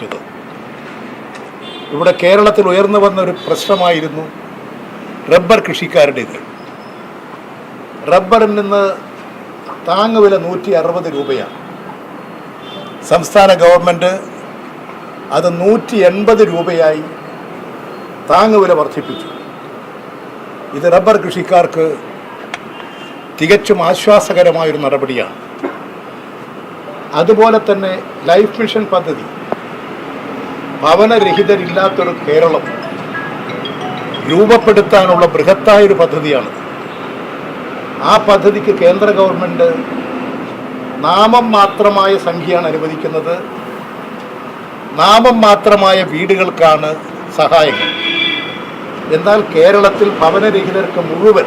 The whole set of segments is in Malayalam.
ചെയ്തത് ഇവിടെ കേരളത്തിൽ ഉയർന്നു വന്ന ഒരു പ്രശ്നമായിരുന്നു റബ്ബർ കൃഷിക്കാരുടേത്. റബ്ബറിൽ നിന്ന് താങ്ങുവില നൂറ്റി അറുപത് രൂപയാണ്. സംസ്ഥാന ഗവൺമെന്റ് അത് നൂറ്റി എൺപത് രൂപയായി താങ്ങുവില വർദ്ധിപ്പിച്ചു. ഇത് റബ്ബർ കൃഷിക്കാർക്ക് തികച്ചും ആശ്വാസകരമായൊരു നടപടിയാണ്. അതുപോലെ തന്നെ ലൈഫ് മിഷൻ പദ്ധതി ഭവനരഹിതരില്ലാത്തൊരു കേരളം രൂപപ്പെടുത്താനുള്ള ബൃഹത്തായൊരു പദ്ധതിയാണ്. ആ പദ്ധതിക്ക് കേന്ദ്ര ഗവൺമെന്റ് നാമം മാത്രമായ സംഖ്യയാണ് അനുവദിക്കുന്നത്. നാമം മാത്രമായ വീടുകൾക്കാണ് സഹായം. എന്നാൽ കേരളത്തിൽ ഭവനരഹിതർക്ക് മുഴുവൻ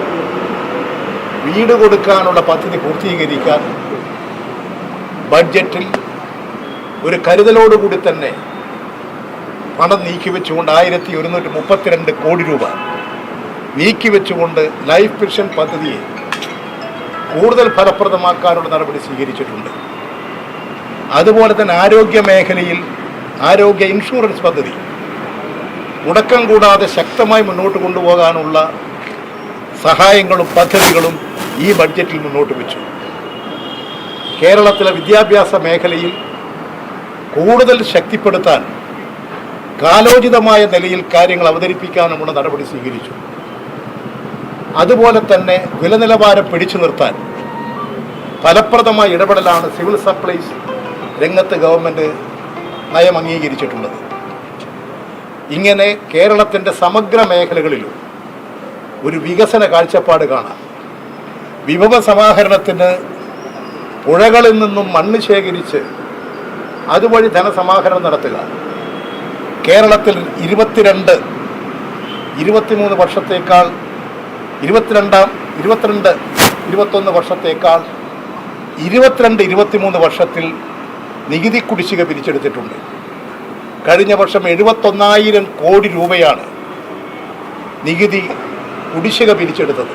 വീട് കൊടുക്കാനുള്ള പദ്ധതി പൂർത്തീകരിക്കാൻ ബഡ്ജറ്റിൽ ഒരു കരുതലോടുകൂടി തന്നെ പണം നീക്കിവെച്ചുകൊണ്ട് ആയിരത്തി ഒരുന്നൂറ്റി മുപ്പത്തിരണ്ട് കോടി രൂപ. നീക്കി വെച്ചുകൊണ്ട് ലൈഫ് മിഷൻ പദ്ധതിയെ കൂടുതൽ ഫലപ്രദമാക്കാനുള്ള നടപടി സ്വീകരിച്ചിട്ടുണ്ട്. അതുപോലെ തന്നെ ആരോഗ്യ മേഖലയിൽ ആരോഗ്യ ഇൻഷുറൻസ് പദ്ധതി മുടക്കം കൂടാതെ ശക്തമായി മുന്നോട്ട് കൊണ്ടുപോകാനുള്ള സഹായങ്ങളും പദ്ധതികളും ഈ ബഡ്ജറ്റിൽ മുന്നോട്ട് വെച്ചു. കേരളത്തിലെ വിദ്യാഭ്യാസ മേഖലയിൽ കൂടുതൽ ശക്തിപ്പെടുത്താൻ കാലോചിതമായ നിലയിൽ കാര്യങ്ങൾ അവതരിപ്പിക്കാനുമുള്ള നടപടി സ്വീകരിച്ചു. അതുപോലെ തന്നെ വില നിലവാരം പിടിച്ചു നിർത്താൻ ഫലപ്രദമായ ഇടപെടലാണ് സിവിൽ സപ്ലൈസ് രംഗത്ത് ഗവൺമെന്റ് നയം അംഗീകരിച്ചിട്ടുള്ളത്. ഇങ്ങനെ കേരളത്തിന്റെ സമഗ്ര മേഖലകളിലും ഒരു വികസന കാഴ്ചപ്പാട് കാണാം. വിഭവ സമാഹരണത്തിന് പുഴകളിൽ നിന്നും മണ്ണ് ശേഖരിച്ച് അതുവഴി ധനസമാഹരണം നടത്തുക. കേരളത്തിൽ ഇരുപത്തിരണ്ട് ഇരുപത്തിമൂന്ന് വർഷത്തേക്കാൾ ഇരുപത്തിരണ്ടാം ഇരുപത്തിരണ്ട് ഇരുപത്തൊന്ന് വർഷത്തേക്കാൾ ഇരുപത്തിരണ്ട് ഇരുപത്തിമൂന്ന് വർഷത്തിൽ നികുതി കുടിശ്ശിക പിരിച്ചെടുത്തിട്ടുണ്ട്. കഴിഞ്ഞ വർഷം എഴുപത്തൊന്നായിരം കോടി രൂപയാണ് നികുതി കുടിശ്ശിക പിരിച്ചെടുത്തത്.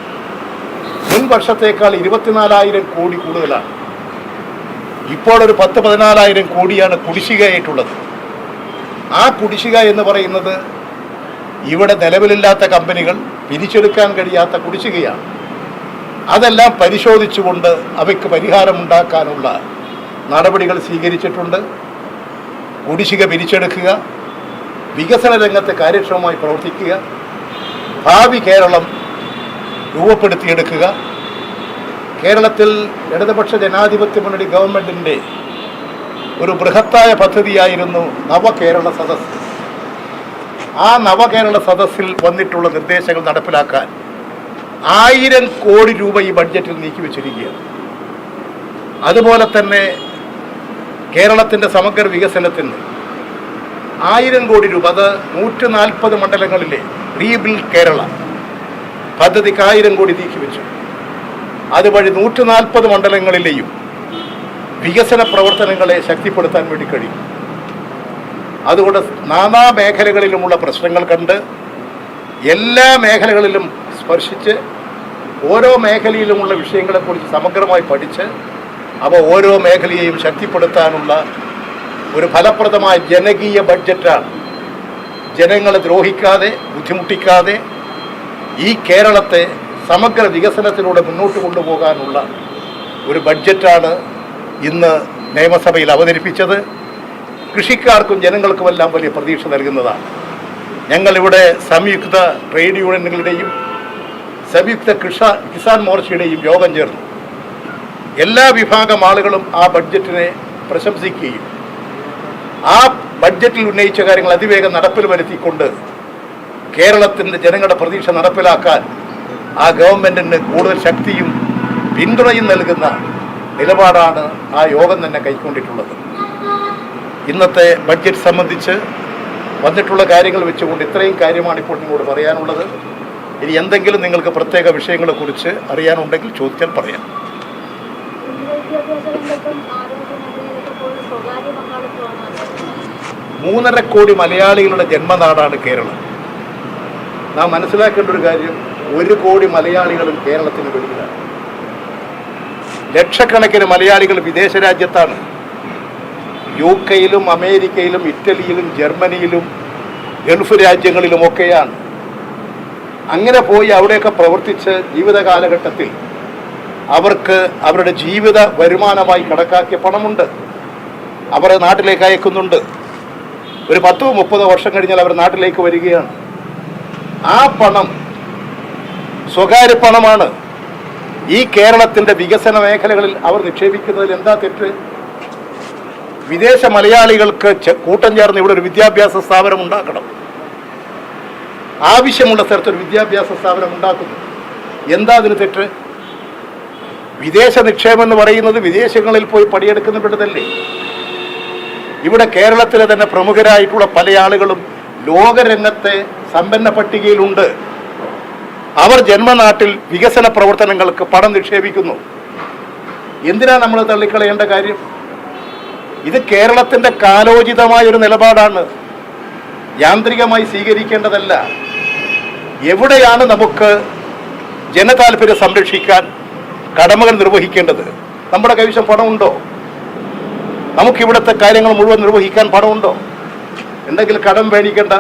മുൻ വർഷത്തേക്കാൾ ഇരുപത്തിനാലായിരം കോടി കൂടുതലാണ്. ഇപ്പോൾ ഒരു പത്ത് പതിനാലായിരം കോടിയാണ് കുടിശ്ശികയായിട്ടുള്ളത്. ആ കുടിശ്ശിക എന്ന് പറയുന്നത് ഇവിടെ നിലവിലില്ലാത്ത കമ്പനികൾ പിരിച്ചെടുക്കാൻ കഴിയാത്ത കുടിശ്ശികയാണ്. അതെല്ലാം പരിശോധിച്ചുകൊണ്ട് അവയ്ക്ക് പരിഹാരമുണ്ടാക്കാനുള്ള നടപടികൾ സ്വീകരിച്ചിട്ടുണ്ട്. കുടിശ്ശിക പിരിച്ചെടുക്കുക വികസന രംഗത്ത് കാര്യക്ഷമമായി പ്രവർത്തിക്കുക ഭാവി കേരളം രൂപപ്പെടുത്തിയെടുക്കുക. കേരളത്തിൽ ഇടതുപക്ഷ ജനാധിപത്യ മുന്നണി ഗവൺമെന്റിന്റെ ഒരു ബൃഹത്തായ പദ്ധതിയായിരുന്നു നവകേരള സദസ് ആ നവകേരള സദസ്സിൽ വന്നിട്ടുള്ള നിർദ്ദേശങ്ങൾ നടപ്പിലാക്കാൻ ആയിരം കോടി രൂപ ഈ ബഡ്ജറ്റിൽ നീക്കിവെച്ചിരിക്കുകയാണ് അതുപോലെ തന്നെ കേരളത്തിന്റെ സമഗ്ര വികസനത്തിന് ആയിരം കോടി രൂപ അത് നൂറ്റി നാൽപ്പത് മണ്ഡലങ്ങളിലെ റീബിൽഡ് കേരള പദ്ധതിക്ക് ആയിരം കോടി നീക്കിവെച്ചു അതുവഴി നൂറ്റി നാൽപ്പത് മണ്ഡലങ്ങളിലെയും വികസന പ്രവർത്തനങ്ങളെ ശക്തിപ്പെടുത്താൻ വേണ്ടി കഴിയും. അതുകൊണ്ട് നാനാ മേഖലകളിലുമുള്ള പ്രശ്നങ്ങൾ കണ്ട് എല്ലാ മേഖലകളിലും സ്പർശിച്ച് ഓരോ മേഖലയിലുമുള്ള വിഷയങ്ങളെക്കുറിച്ച് സമഗ്രമായി പഠിച്ച് അവ ഓരോ മേഖലയെയും ശക്തിപ്പെടുത്താനുള്ള ഒരു ഫലപ്രദമായ ജനകീയ ബഡ്ജറ്റാണ്. ജനങ്ങളെ ദ്രോഹിക്കാതെ ബുദ്ധിമുട്ടിക്കാതെ ഈ കേരളത്തെ സമഗ്ര വികസനത്തിലൂടെ മുന്നോട്ട് കൊണ്ടുപോകാനുള്ള ഒരു ബഡ്ജറ്റാണ് ഇന്ന് നിയമസഭയിൽ അവതരിപ്പിച്ചത് കൃഷിക്കാർക്കും ജനങ്ങൾക്കുമെല്ലാം വലിയ പ്രതീക്ഷ നൽകുന്നതാണ്. ഞങ്ങളിവിടെ സംയുക്ത ട്രേഡ് യൂണിയനുകളുടെയും സംയുക്ത കൃഷ കിസാൻ മോർച്ചയുടെയും യോഗം ചേർന്നു. എല്ലാ വിഭാഗം ആളുകളും ആ ബഡ്ജറ്റിനെ പ്രശംസിക്കുകയും ആ ബഡ്ജറ്റിൽ ഉന്നയിച്ച കാര്യങ്ങൾ അതിവേഗം നടപ്പിൽ വരുത്തിക്കൊണ്ട് കേരളത്തിന്റെ ജനങ്ങളുടെ പ്രതീക്ഷ നടപ്പിലാക്കാൻ ആ ഗവൺമെന്റിന് കൂടുതൽ ശക്തിയും പിന്തുണയും നൽകുന്ന നിലപാടാണ് ആ യോഗം തന്നെ കൈക്കൊണ്ടിട്ടുള്ളത്. ഇന്നത്തെ ബഡ്ജറ്റ് സംബന്ധിച്ച് വന്നിട്ടുള്ള കാര്യങ്ങൾ വെച്ചുകൊണ്ട് ഇത്രയും കാര്യമാണ് ഇപ്പോൾ നിങ്ങളോട് പറയാനുള്ളത്. ഇനി എന്തെങ്കിലും നിങ്ങൾക്ക് പ്രത്യേക വിഷയങ്ങളെക്കുറിച്ച് അറിയാനുണ്ടെങ്കിൽ ചോദിച്ചാൽ പറയാം. മൂന്നര കോടി മലയാളികളുടെ ജന്മനാടാണ് കേരളം. നാം മനസ്സിലാക്കേണ്ട ഒരു കാര്യം ഒരു കോടി മലയാളികളും കേരളത്തിന് വെളിയിലാണ് ലക്ഷക്കണക്കിന് മലയാളികൾ വിദേശ രാജ്യത്താണ്. യു കെയിലും അമേരിക്കയിലും ഇറ്റലിയിലും ജർമ്മനിയിലും ഗൾഫ് രാജ്യങ്ങളിലുമൊക്കെയാണ്. അങ്ങനെ പോയി അവിടെയൊക്കെ പ്രവർത്തിച്ച് ജീവിത കാലഘട്ടത്തിൽ അവർക്ക് അവരുടെ ജീവിത വരുമാനമായി കണക്കാക്കിയ പണമുണ്ട്. അവരെ നാട്ടിലേക്ക് അയക്കുന്നുണ്ട്. ഒരു പത്തോ മുപ്പതോ വർഷം കഴിഞ്ഞാൽ അവർ നാട്ടിലേക്ക് വരികയാണ്. ആ പണം സ്വകാര്യ പണമാണ്. ഈ കേരളത്തിന്റെ വികസന മേഖലകളിൽ അവർ നിക്ഷേപിക്കുന്നതിൽ എന്താ തെറ്റ്? വിദേശ മലയാളികൾക്ക് കൂട്ടം ചേർന്ന് ഇവിടെ ഒരു വിദ്യാഭ്യാസ സ്ഥാപനം ഉണ്ടാക്കണം. ആവശ്യമുള്ള സ്ഥലത്ത് ഒരു വിദ്യാഭ്യാസ സ്ഥാപനം ഉണ്ടാക്കുന്നു. എന്താ അതിന് തെറ്റ്? വിദേശ നിക്ഷേപം എന്ന് പറയുന്നത് വിദേശങ്ങളിൽ പോയി പണിയെടുക്കുന്നപ്പെട്ടതല്ലേ ഇവിടെ കേരളത്തിലെ തന്നെ പ്രമുഖരായിട്ടുള്ള പല ആളുകളും ലോകരംഗത്തെ സമ്പന്ന പട്ടികയിലുണ്ട്. അവർ ജന്മനാട്ടിൽ വികസന പ്രവർത്തനങ്ങൾക്ക് പണം നിക്ഷേപിക്കുന്നു. എന്തിനാ നമ്മൾ തള്ളിക്കളയേണ്ട കാര്യം? ഇത് കേരളത്തിന്റെ കാലോചിതമായ ഒരു നിലപാടാണ്. യാന്ത്രികമായി സ്വീകരിക്കേണ്ടതല്ല. എവിടെയാണ് നമുക്ക് ജനതാൽപര്യം സംരക്ഷിക്കാൻ കടമകൾ നിർവഹിക്കേണ്ടത്? നമ്മുടെ കൈവശം പണമുണ്ടോ? നമുക്കിവിടുത്തെ കാര്യങ്ങൾ മുഴുവൻ നിർവഹിക്കാൻ പണമുണ്ടോ? എന്തെങ്കിലും കടം മേടിക്കേണ്ട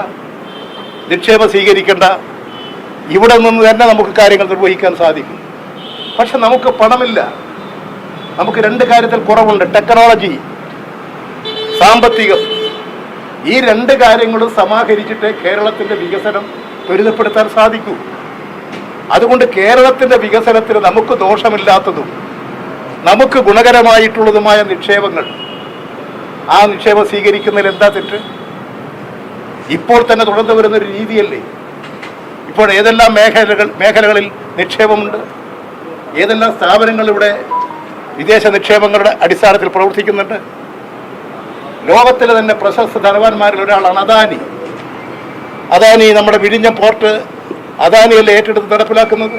നിക്ഷേപം സ്വീകരിക്കേണ്ട ഇവിടെ നിന്ന് തന്നെ നമുക്ക് കാര്യങ്ങൾ നിർവഹിക്കാൻ സാധിക്കും. പക്ഷെ നമുക്ക് പണമില്ല. നമുക്ക് രണ്ട് കാര്യത്തിൽ കുറവുണ്ട്. ടെക്നോളജി സാമ്പത്തികം. ഈ രണ്ട് കാര്യങ്ങളും സമാഹരിച്ചിട്ട് കേരളത്തിന്റെ വികസനം ത്വരിതപ്പെടുത്താൻ സാധിക്കൂ. അതുകൊണ്ട് കേരളത്തിന്റെ വികസനത്തിന് നമുക്ക് ദോഷമില്ലാത്തതും നമുക്ക് ഗുണകരമായിട്ടുള്ളതുമായ നിക്ഷേപങ്ങൾ. ആ നിക്ഷേപം സ്വീകരിക്കുന്നതിൽ എന്താ തെറ്റ്? ഇപ്പോൾ തന്നെ തുടർന്നു വരുന്ന ഒരു രീതിയല്ലേ? ഇപ്പോൾ ഏതെല്ലാം മേഖലകൾ മേഖലകളിൽ നിക്ഷേപമുണ്ട്? ഏതെല്ലാം സ്ഥാപനങ്ങൾ ഇവിടെ വിദേശ നിക്ഷേപങ്ങളുടെ അടിസ്ഥാനത്തിൽ പ്രവർത്തിക്കുന്നുണ്ട്? ലോകത്തിലെ തന്നെ പ്രശസ്ത ധനവാന്മാരിൽ ഒരാളാണ് അദാനി. അദാനി നമ്മുടെ വിഴിഞ്ഞ പോർട്ട് അദാനിയല്ലേ ഏറ്റെടുത്ത് നടപ്പിലാക്കുന്നത്?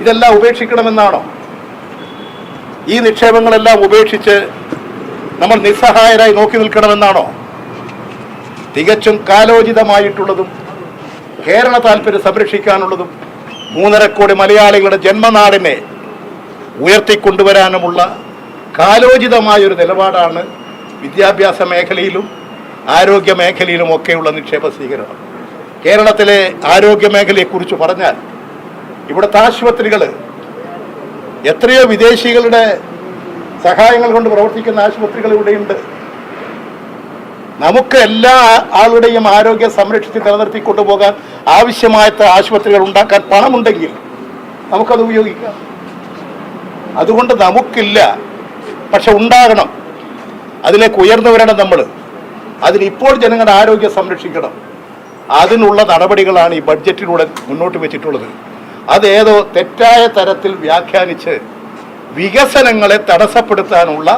ഇതെല്ലാം ഉപേക്ഷിക്കണമെന്നാണോ? ഈ നിക്ഷേപങ്ങളെല്ലാം ഉപേക്ഷിച്ച് നമ്മൾ നിസ്സഹായരായി നോക്കി നിൽക്കണമെന്നാണോ? തികച്ചും കാലോചിതമായിട്ടുള്ളതും കേരള താല്പര്യം സംരക്ഷിക്കാനുള്ളതും മൂന്നര കോടി മലയാളികളുടെ ജന്മനാടിനെ ഉയർത്തിക്കൊണ്ടുവരാനുമുള്ള കാലോചിതമായൊരു നിലപാടാണ് വിദ്യാഭ്യാസ മേഖലയിലും ആരോഗ്യ മേഖലയിലും ഒക്കെയുള്ള നിക്ഷേപ സ്വീകരണം. കേരളത്തിലെ ആരോഗ്യ മേഖലയെക്കുറിച്ച് പറഞ്ഞാൽ ഇവിടുത്തെ ആശുപത്രികൾ എത്രയോ വിദേശികളുടെ സഹായങ്ങൾ കൊണ്ട് പ്രവർത്തിക്കുന്ന ആശുപത്രികൾ ഇവിടെയുണ്ട്. നമുക്ക് എല്ലാ ആളുടെയും ആരോഗ്യം സംരക്ഷിച്ച് നിലനിർത്തി കൊണ്ടുപോകാൻ ആവശ്യമായ ആശുപത്രികൾ ഉണ്ടാക്കാൻ പണമുണ്ടെങ്കിൽ നമുക്കത് ഉപയോഗിക്കാം. അതുകൊണ്ട് നമുക്കില്ല. പക്ഷെ ഉണ്ടാകണം. അതിലേക്ക് ഉയർന്നു വരണം നമ്മൾ അതിനിപ്പോൾ ജനങ്ങളുടെ ആരോഗ്യം സംരക്ഷിക്കണം. അതിനുള്ള നടപടികളാണ് ഈ ബഡ്ജറ്റിലൂടെ മുന്നോട്ട് വെച്ചിട്ടുള്ളത്. അതേതോ തെറ്റായ തരത്തിൽ വ്യാഖ്യാനിച്ച് വികസനങ്ങളെ തടസ്സപ്പെടുത്താനുള്ള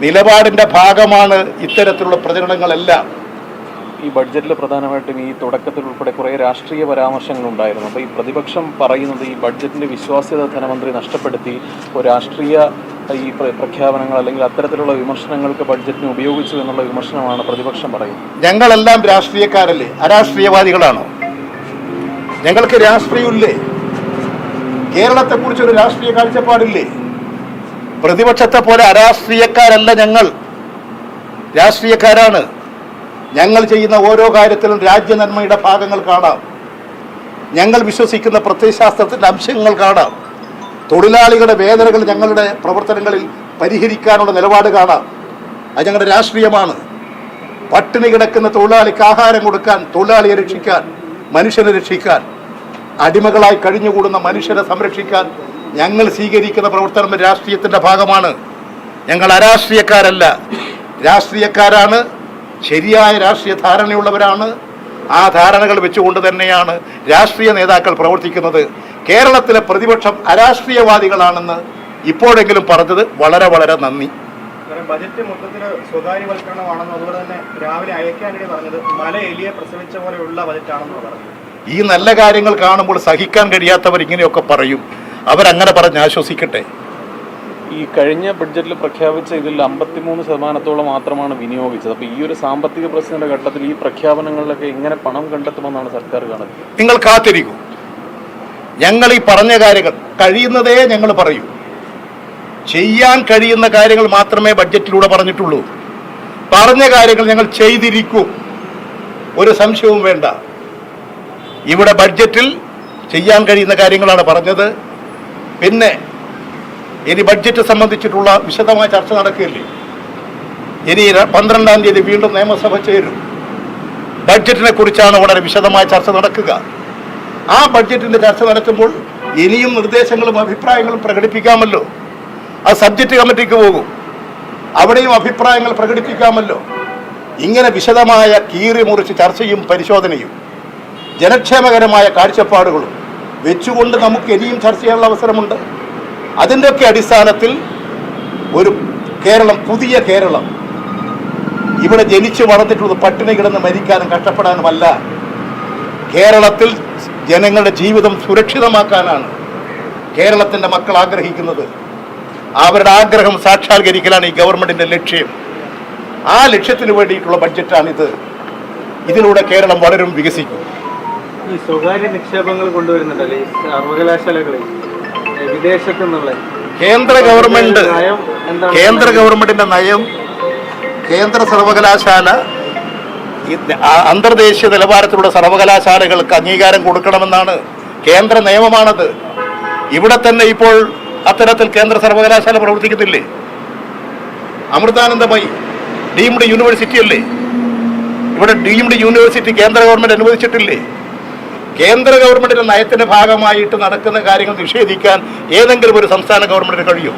നിലപാടിന്റെ ഭാഗമാണ് ഇത്തരത്തിലുള്ള പ്രചരണങ്ങളെല്ലാം. ഈ ബഡ്ജറ്റിൽ പ്രധാനമായിട്ടും ഈ തുടക്കത്തിൽ ഉൾപ്പെടെ കുറേ രാഷ്ട്രീയ പരാമർശങ്ങൾ ഉണ്ടായിരുന്നു അപ്പോൾ ഈ പ്രതിപക്ഷം പറയുന്നത് ഈ ബഡ്ജറ്റിന്റെ വിശ്വാസ്യത ധനമന്ത്രി നഷ്ടപ്പെടുത്തി ഒരു രാഷ്ട്രീയ ഈ പ്ര- പ്രഖ്യാപനങ്ങൾ അല്ലെങ്കിൽ അത്തരത്തിലുള്ള വിമർശനങ്ങൾക്ക് ബഡ്ജറ്റിനെ ഉപയോഗിച്ചു എന്നുള്ള വിമർശനമാണ് പ്രതിപക്ഷം പറയുന്നത്. ഞങ്ങളെല്ലാം രാഷ്ട്രീയക്കാരല്ലേ? അരാഷ്ട്രീയവാദികളാണോ? ഞങ്ങൾക്ക് രാഷ്ട്രീയമില്ലേ? കേരളത്തെക്കുറിച്ച് ഒരു രാഷ്ട്രീയ കാഴ്ചപ്പാടില്ലേ? പ്രതിപക്ഷത്തെ പോലെ അരാഷ്ട്രീയക്കാരല്ല ഞങ്ങൾ. രാഷ്ട്രീയക്കാരാണ്. ഞങ്ങൾ ചെയ്യുന്ന ഓരോ കാര്യത്തിലും രാജ്യനന്മയുടെ ഭാഗങ്ങൾ കാണാം. ഞങ്ങൾ വിശ്വസിക്കുന്ന പ്രത്യയശാസ്ത്രത്തിന്റെ അംശങ്ങൾ കാണാം. തൊഴിലാളികളുടെ വേദനകൾ ഞങ്ങളുടെ പ്രവർത്തനങ്ങളിൽ പരിഹരിക്കാനുള്ള നിലപാട് കാണാം. അത് ഞങ്ങളുടെ രാഷ്ട്രീയമാണ്. പട്ടിണി കിടക്കുന്ന തൊഴിലാളിക്ക് ആഹാരം കൊടുക്കാൻ തൊഴിലാളിയെ രക്ഷിക്കാൻ മനുഷ്യനെ രക്ഷിക്കാൻ അടിമകളായി കഴിഞ്ഞുകൂടുന്ന മനുഷ്യരെ സംരക്ഷിക്കാൻ ഞങ്ങൾ സ്വീകരിക്കുന്ന പ്രവർത്തനം രാഷ്ട്രീയത്തിന്റെ ഭാഗമാണ്. ഞങ്ങൾ അരാഷ്ട്രീയക്കാരല്ല. രാഷ്ട്രീയക്കാരാണ്. ശരിയായ രാഷ്ട്രീയ ധാരണയുള്ളവരാണ്. ആ ധാരണകൾ വെച്ചുകൊണ്ട് തന്നെയാണ് രാഷ്ട്രീയ നേതാക്കൾ പ്രവർത്തിക്കുന്നത്. കേരളത്തിലെ പ്രതിപക്ഷം അരാഷ്ട്രീയവാദികളാണെന്ന് ഇപ്പോഴെങ്കിലും പറഞ്ഞത് വളരെ വളരെ നന്ദി. കാരണം ബജറ്റ് മൊത്തത്തിൽ സ്വകാര്യവൽക്കരണമാണെന്നും അതുപോലെ തന്നെ രാവിലെ അയക്കാനിടെ പറഞ്ഞത് മല എലിയെ പ്രസവിച്ച പോലെയുള്ള ബജറ്റാണെന്ന് പറഞ്ഞത്. ഈ നല്ല കാര്യങ്ങൾ കാണുമ്പോൾ സഹിക്കാൻ കഴിയാത്തവർ ഇങ്ങനെയൊക്കെ പറയും. അവരങ്ങനെ പറഞ്ഞ് ആശ്വസിക്കട്ടെ. ഈ കഴിഞ്ഞ ബഡ്ജറ്റിൽ പ്രഖ്യാപിച്ച ഇതിൽ അമ്പത്തിമൂന്ന് ശതമാനത്തോളം മാത്രമാണ് വിനിയോഗിച്ചത്. അപ്പോൾ ഈ ഒരു സാമ്പത്തിക പ്രശ്നത്തിന്റെ ഘട്ടത്തിൽ ഈ പ്രഖ്യാപനങ്ങളിലൊക്കെ എങ്ങനെ പണം കണ്ടെത്തുമെന്നാണ് സർക്കാർ കാണുന്നത്? നിങ്ങൾ കാത്തിരിക്കും. ഞങ്ങൾ ഈ പറഞ്ഞ കാര്യങ്ങൾ കഴിയുന്നതേ ഞങ്ങൾ പറയൂ. ചെയ്യാൻ കഴിയുന്ന കാര്യങ്ങൾ മാത്രമേ ബഡ്ജറ്റിലൂടെ പറഞ്ഞിട്ടുള്ളൂ. പറഞ്ഞ കാര്യങ്ങൾ ഞങ്ങൾ ചെയ്തിരിക്കും. ഒരു സംശയവും വേണ്ട. ഇവിടെ ബഡ്ജറ്റിൽ ചെയ്യാൻ കഴിയുന്ന കാര്യങ്ങളാണ് പറഞ്ഞത്. പിന്നെ ഇനി ബഡ്ജറ്റ് സംബന്ധിച്ചിട്ടുള്ള വിശദമായ ചർച്ച നടക്കുകയില്ലേ? ഇനി പന്ത്രണ്ടാം തീയതി വീണ്ടും നിയമസഭ ചേരും. ബഡ്ജറ്റിനെ കുറിച്ചാണ് വളരെ വിശദമായ ചർച്ച നടക്കുക. ആ ബഡ്ജറ്റിന്റെ ചർച്ച നടക്കുമ്പോൾ ഇനിയും നിർദ്ദേശങ്ങളും അഭിപ്രായങ്ങളും പ്രകടിപ്പിക്കാമല്ലോ. അത് സബ്ജക്റ്റ് കമ്മിറ്റിക്ക് പോകും. അവിടെയും അഭിപ്രായങ്ങൾ പ്രകടിപ്പിക്കാമല്ലോ. ഇങ്ങനെ വിശദമായ കീറി മുറിച്ച് ചർച്ചയും പരിശോധനയും ജനക്ഷേമകരമായ കാഴ്ചപ്പാടുകളും വെച്ചുകൊണ്ട് നമുക്ക് ഇനിയും ചർച്ച ചെയ്യാനുള്ള അവസരമുണ്ട്. അതിന്റെയൊക്കെ അടിസ്ഥാനത്തിൽ ഒരു കേരളം പുതിയ കേരളം. ഇവിടെ ജനിച്ച് വളർന്നിട്ടുള്ളത് പട്ടിണി കിടന്ന് മരിക്കാനും കഷ്ടപ്പെടാനുമല്ല. കേരളത്തിൽ ജനങ്ങളുടെ ജീവിതം സുരക്ഷിതമാക്കാനാണ് കേരളത്തിന്റെ മക്കൾ ആഗ്രഹിക്കുന്നത്. അവരുടെ ആഗ്രഹം സാക്ഷാത്കരിക്കലാണ് ഈ ഗവൺമെന്റിന്റെ ലക്ഷ്യം. ആ ലക്ഷ്യത്തിന് വേണ്ടിയിട്ടുള്ള ബഡ്ജറ്റാണിത്. ഇതിലൂടെ കേരളം വളരും വികസിക്കും. ഈ സ്വകാര്യ നിക്ഷേപങ്ങൾ കൊണ്ടുവരുന്നുണ്ടല്ലേ? ഈ സർവകലാശാലകളിൽ വിദേശത്തു നിന്നുള്ള കേന്ദ്ര ഗവൺമെന്റ് കേന്ദ്ര ഗവൺമെന്റിന്റെ നയം കേന്ദ്ര സർവകലാശാല അന്തർദേശീയ നിലവാരത്തിലുള്ള സർവകലാശാലകൾക്ക് അംഗീകാരം കൊടുക്കണമെന്നാണ് കേന്ദ്ര നിയമമാണത്. ഇവിടെ തന്നെ ഇപ്പോൾ അത്തരത്തിൽ കേന്ദ്ര സർവകലാശാല പ്രവർത്തിക്കുന്നില്ലേ? അമൃതാനന്ദമായി ഡീംഡ് യൂണിവേഴ്സിറ്റി അല്ലേ? ഇവിടെ ഡീംഡ് യൂണിവേഴ്സിറ്റി കേന്ദ്ര ഗവൺമെന്റ് അനുവദിച്ചിട്ടില്ലേ? കേന്ദ്ര ഗവൺമെന്റിന്റെ നയത്തിന്റെ ഭാഗമായിട്ട് നടക്കുന്ന കാര്യങ്ങൾ നിഷേധിക്കാൻ ഏതെങ്കിലും ഒരു സംസ്ഥാന ഗവൺമെന്റിന് കഴിയും